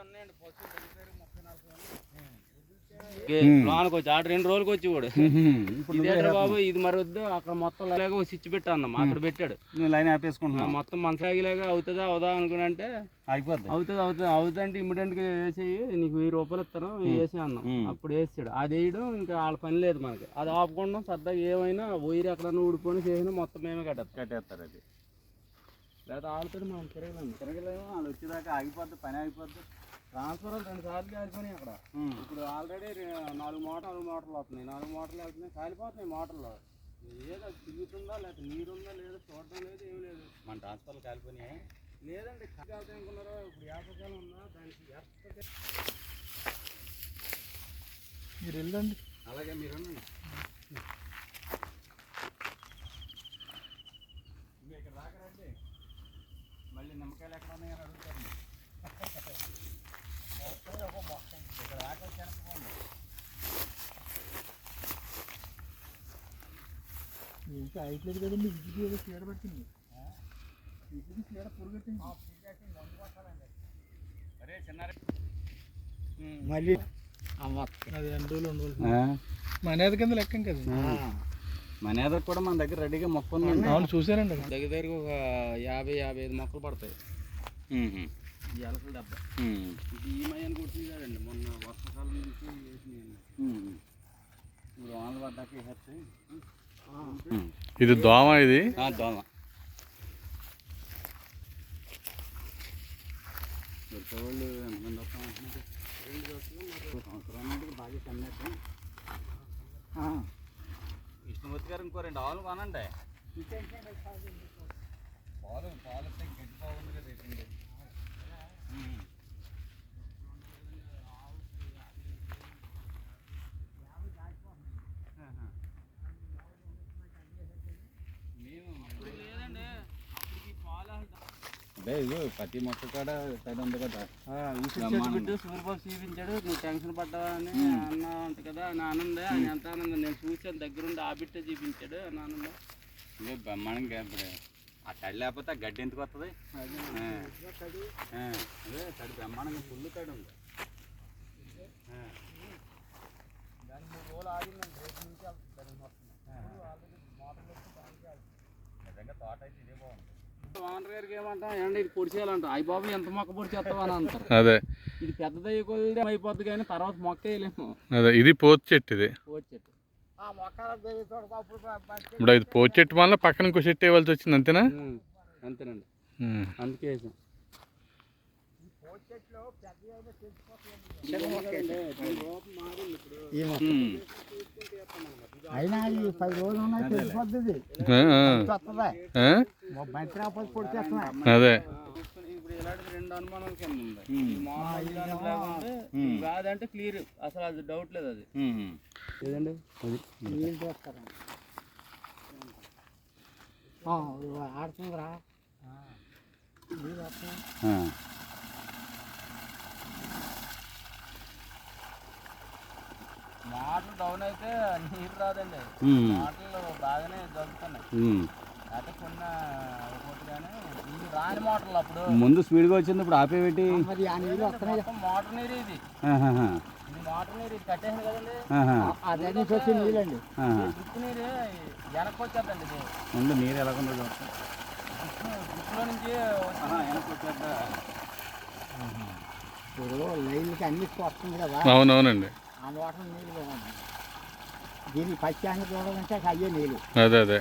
ఉన్నాయండి పశువులు ముప్పై నలభై లోనకి వచ్చి ఆడు రెండు రోజులకి వచ్చి కూడా ఇదేంట్రా బాబు ఇది మరి వద్దు అక్కడ మొత్తం లాగా స్విచ్ పెట్టా అన్నాం అక్కడ పెట్టాడు. నువ్వు లైన్ ఆ ఆపేసుకుంటున్నావు మొత్తం మనసాగిలాగా అవుతుందా అవుదా అనుకున్నంటే ఆగిపోద్ది. అవుతుంది అవుతుంది. అవుతుంది అంటే ఇమ్మీడియట్గా వేసేయి నీకు వెయ్యి రూపాయలు ఇస్తాను వేసి అన్నాం. అప్పుడు వేసాడు అది వేయడం ఇంకా వాళ్ళ పని లేదు మనకి. అది ఆపుకోవడం సరదాగా ఏమైనా వైర్ ఎక్కడన్నా ఊడిపోయి చేసినా మొత్తం మేమే కట్టేస్తాం. కట్టేస్తారు అది. లేదా ఆడుతుంది మనం తిరగలేము. తిరగలేము వాళ్ళు వచ్చేదాకా ఆగిపోద్ది పని ఆగిపోద్ది. ట్రాన్స్ఫర్ రెండు సార్లు కాలిపోయినాయి అక్కడ. ఇప్పుడు ఆల్రెడీ నాలుగు మోటార్ నాలుగు మోటార్లు వస్తున్నాయి. నాలుగు మోటార్లు వెళ్తున్నాయి. కాలిపోతున్నాయి మోటార్లు. ఏదో అది తిరుగుతుందా లేకపోతే నీరు ఉందా లేదా చూడడం లేదు ఏం లేదు. మన ట్రాన్స్ఫర్లు కాలిపోయినాయి? లేదండి కాలిపోతే అనుకున్నారో? ఇప్పుడు యాపకాలం ఉందా? దానికి ఎర్ర మీరు వెళ్ళండి. అలాగే మీరు ఇక్కడ దాకా రండి మళ్ళీ నిమ్మకాయలు ఎక్కడ ఉన్నాయని అడుగుతారు ఇక్కడ దాకా వచ్చి వెనక్కిపోండి. ఇంకా అయిపోలేదు కదండి విజిట్ ఏదో చీడ పట్టింది విజిట్ చీడ పురుగట్టింది. మళ్ళీ? అది రెండు రోజులు రెండు రోజులు. మనేది కింద లెక్కం కదా మన ఎదురు కూడా మన దగ్గర రెడీగా మొక్క ఉందండి అవును చూసారండి దగ్గర దగ్గర ఒక యాభై యాభై ఐదు మొక్కలు పడతాయి. ఎలకల డబ్బా. ఇది ఈ మయాన్ని కొట్టింది కదండి మొన్న వర్షాకాలం నుంచి వేసినాయి ఉమ్. ఇప్పుడు వానలు పడ్డాక వేసేస్తాయి. ఇది దోమ ఇది? ఆ, దోమ. విష్ణుమూర్తి గారు ఇంకో రెండు ఆవులు కొనండి. పాలు పాలు గడ్డి బాగుంది కదా రేపండి లేదండి అప్పటికి పాలు అదే ఇగో ప్రతి మొక్క కాడ సైడ్ ఉంది కదా. సూర్యబాబు చూపించాడు నువ్వు టెన్షన్ పడ్డావా అని అన్నా అంట కదా అని ఆనంద ఆయన ఎంత ఆనందం నేను చూసాను దగ్గరుండి ఆ బిడ్డ చూపించాడు అని ఆనందం. ఇదే బ్రహ్మాండంగా ఇప్పుడు ఆ తడి లేకపోతే ఆ గడ్డి ఎందుకు వస్తుంది అదే తడి బ్రహ్మాండంగా ఫుల్ తడి ఉంది. ఆ. నిజంగా తోట అయితే ఇదే పొడి చేయాలంట. అయ్యి బాబు ఎంత మొక్క పొడి చేస్తావు అని అంటారు. అదే. ఇది పెద్దదయ్యే కొద్ది అయిపోద్ది కానీ తర్వాత మొక్క వేయలేము. అదే ఇది పోతు చెట్టు ఇది. ఇప్పుడు ఇది పోతు చెట్టు వల్ల పక్కన ఇంకో చెట్టు వేయవలసి వచ్చింది అంతేనా? అంతేనండి. అందుకే. అయినా ఈ పది రోజులు ఉన్నాయి తెలిసిపోద్ది? బంతి రాకపోతే పొడి చేస్తున్నా అదే ఇప్పుడు ఇలాంటి రెండు అనుమానాలు కింద ఉంది అంటే క్లియర్ అసలు అది డౌట్ లేదు అది. లేదండి ఆడుతుందిరా మోటార్ డౌన్ అయితే నీరు రాదండి. ఉమ్. మోటార్లు బాగానే జరుగుతున్నాయి. కొన్న రాని మోటార్లు అప్పుడు. ముందు స్పీడ్గా వచ్చింది ఇప్పుడు ఆపేపెట్టి మోటార్ నీరు ఇది. మోటార్ నీరు ఇది కట్టేసింది కదండి. ఆహా. అదే నుంచి వచ్చే నీళ్ళండి. ఆహా. డ్రిప్ నీరు వెనక్కి వచ్చేద్దండి ఇది. ముందు నీరు ఎలా డ్రిప్లో నుంచి వచ్చి వెనక్కి వచ్చేద్దా? ఇప్పుడు లైన్కి అన్నిటికీ వస్తుంది కదా. అవునవునండి. ఆ వాటర్ నీళ్ళు చూడాలంటే అయ్యే నీళ్ళు అదే అదే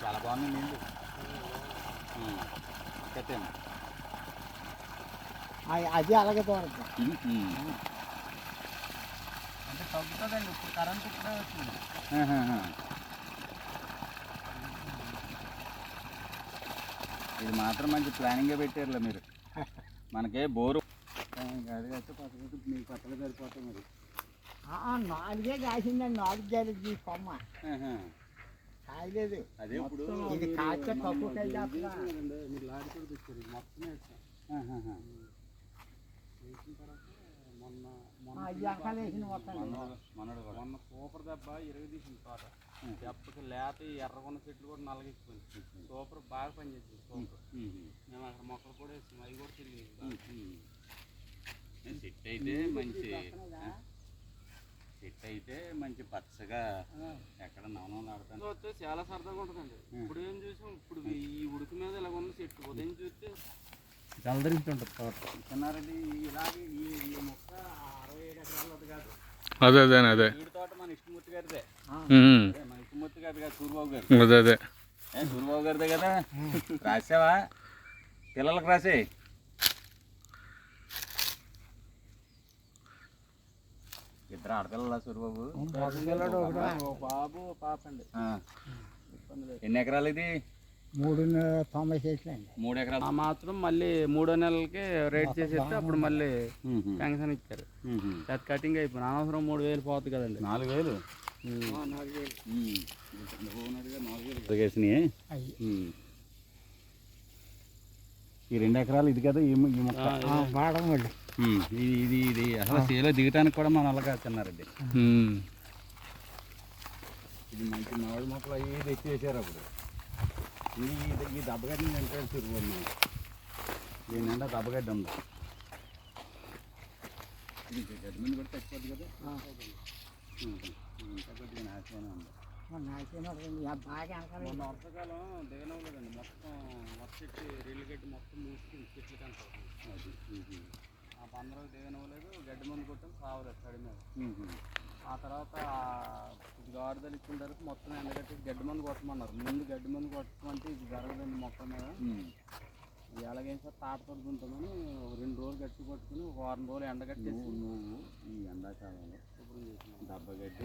చాలా బాగుంది నీళ్ళు. కట్టేమో. అది అలాగే ఉమ్. అంటే తగ్గుతుందండి ఇప్పుడు కరెంట్ ఇప్పుడే వచ్చింది ఆహాహా. ఇది మాత్రం మంచి ప్లానింగే పెట్టారులే మీరు మనకే బోరు. పక్కన సరిపోతాయి మరి నాలుగే కాసిందండి నాలుగు ఈ కొమ్మ. కాయలేదు. అదే ఇప్పుడు ఇది కాస్తే తక్కువ కాయ మీరు లారీ కూడా తెచ్చారు. వేసిన తర్వాత మొన్న మొన్న సూపర్ దెబ్బ ఇరగ తీసింది తోట దెబ్బకి లేత ఎర్రగొన్న చెట్లు కూడా నల్లగెక్కిపోయింది సూపర్ బాగా పనిచేసింది సూపర్. మేము అక్కడ మొక్కలు కూడా వేసాం అవి కూడా తిరిగింది. చెట్టు అయితే మంచి చెట్టు అయితే మంచి పచ్చగా ఎక్కడ నవనం చూస్తే చాలా సరదాగా ఉంటుందండి. ఇప్పుడు ఏం చూసాం? ఇప్పుడు ఈ ఉడుకు మీద ఇలా ఉన్న చెట్టు ఉదయం చూస్తే కలదరించుంటుంది తోట చిన్నారెడ్డి ఇలాగే ఈ ఈ మొక్క అదే అదే అదే. అదే అదే అదే. ఏ సూరిబాబు గారిదే కదా? రాసావా పిల్లలకు రాసే. ఇద్దరు ఆడపిల్లలా సూరిబాబు. ఓ బాబు పాప అండి ఆ. ఎన్ని ఎకరాలు ఇది? మూడు తొంభై అండి. మూడు ఎకరాలు. ఆ మాత్రం మళ్ళీ మూడో నెలలకి రేట్ చేసేస్తే అప్పుడు మళ్ళీ. పెన్షన్ ఇచ్చారు. అది కటింగ్ అయిపోయింది. అనవసరం మూడు వేలు పోతుంది కదండి. నాలుగు వేలు? నాలుగు. ఈ రెండు ఎకరాలు ఇది కదా ఈ వాడడం వాళ్ళు. ఇది ఇది ఇది. అసలు చేలో దిగటానికి కూడా మన అలాగా చిన్నారెడ్డి ఉమ్. ఇది మంచి మామిడి మొక్కలు అవి తెచ్చి వేసారు అప్పుడు. ఇది ఇది- ఈ దెబ్బగడ్డి తింటాడు తిరుగున్నాం దీని నిండా దెబ్బగడ్డి ఉంది ఇది గడ్డి మీద కూడా తగ్గిపోద్ది కదా మ్మ్. ఇంకా కొద్దిగా నాశనం ఉంది. వర్షాకాలం దిగనవ్వలేదండి మొత్తం రీళ్ళు గడ్డి మొత్తం చెట్లు కనపడుతుంది. ఆ దిగనవ్వలేదు. గడ్డి మందు కొట్టాం సావలేదు తడి మీద. మ్మ్. ఆ తర్వాత ఇది ఆరుదలు ఇచ్చిన తర్వాత మొత్తం ఎండగట్టి గడ్డి మందు కొట్టమన్నారు. ముందు గడ్డి మందు కొట్టమంటే ఇది జరగదండి మొక్క మీద. ఎలాగైనా సార్ తాటతో ఉంటుందని ఒక రెండు రోజులు గట్టి పట్టుకుని ఒక వారం రోజులు ఎండగట్టేసి నువ్వు ఈ ఎండాకాలంలో శుభ్రం చేసినాం. దెబ్బగడ్డి